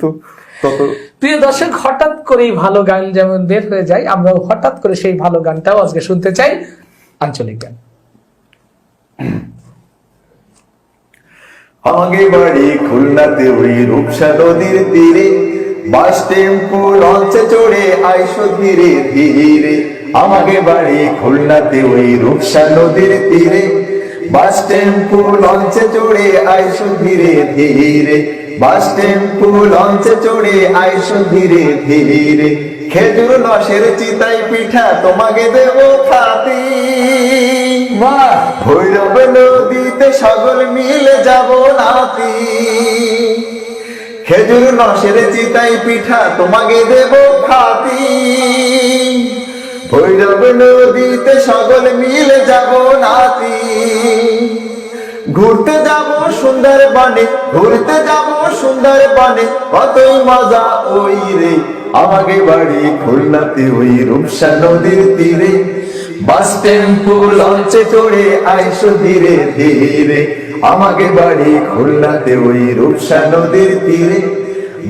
কিন্তু তত প্রিয় দর্শক হঠাৎ করেই ভালো গান যেমন বের হয়ে যায় আমরা হঠাৎ করে সেই ভালো গানটাও আজকে শুনতে চাই আঞ্চলিক গান। আমাকে বাড়ি খুলনাতে ওই রূপসা নদীর তীরে বাস টেম্পু লঞ্চে চড়ে আইসো ধীরে ধীরে। আমাকে বাড়ি খুলনাতে ওই রূপসা নদীর তীরে বাস টেম্পু লঞ্চে চড়ে আইসো ধীরে ধীরে। বাস টেম্পো লঞ্চে চড়ে আইসো ধীরে ধীরে। খেজুর লসের চিতাই পিঠা তোমাকে দেবো খাতি ভৈরব নদীতে সকল মিলে যাব নাতি। খেজুর নসের চিতাই পিঠা তোমাকে দেব খাতি ভৈরব নদীতে সকল মিলে যাব নাতি। ঘুরতে যাব সুন্দর বনে ঘুরতে যাব সুন্দর বনে কতই মজা ওই রে। আমাকে বাড়ি খুলনাতে ওই রূপসা নদীর তীরে, বাস টেম্পু লঞ্চে চড়ে আইসো ধীরে ধীরে। আমাকে বাড়ি খুলনাতে ওই রূপসা নদীর তীরে,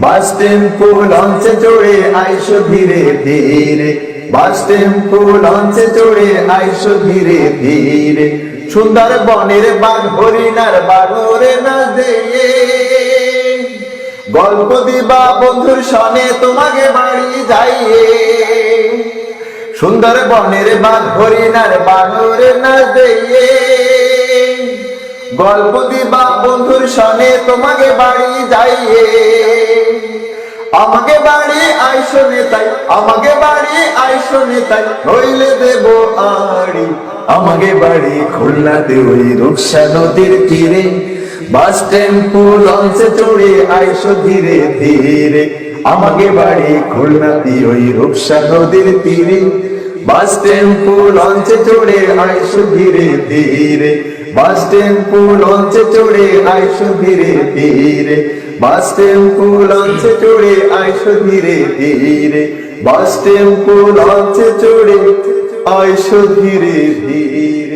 বাস টেম্পু লঞ্চে চড়ে আইসো ধীরে ধীরে। বাস টেম্পু লঞ্চে চড়ে আইসো ধীরে ধীরে। সুন্দর বনের বাঘ হরিণার বাঘরে না দিয়ে গল্প দিবা বন্ধুর সনে তোমাকে বাড়ি যাইয়ে। সুন্দর বনের বাঘ হরিণার বানরে না দিয়ে গল্প দিবা বন্ধুর সনে তোমাকে বাড়ি যাইয়ে। আমাকে বাড়ি আইসো নেতাই আমাকে বাড়ি আইসো নেতাই হইলে দেব আড়ি। আমাকে বাড়ি খুলনাতে ওই রূপসা নদীর তীরে। বাস টেম্পু, লঞ্চে চড়ে আইসো ধীরে ধীরে। আমাকে বাড়ি খুলনাতে ওই রূপসা নদীর তীরে। বাস টেম্পু, লঞ্চে চড়ে আইসো ধীরে ধীরে। বাস টেম্পু, লঞ্চে চড়ে আইসো ধীরে ধীরে। বাস টেম্পু লঞ্চে চড়ে আইসো ধীরে ধীরে। বাস টেম্পু লঞ্চে চড়ে আইসো ধীরে ধীরে।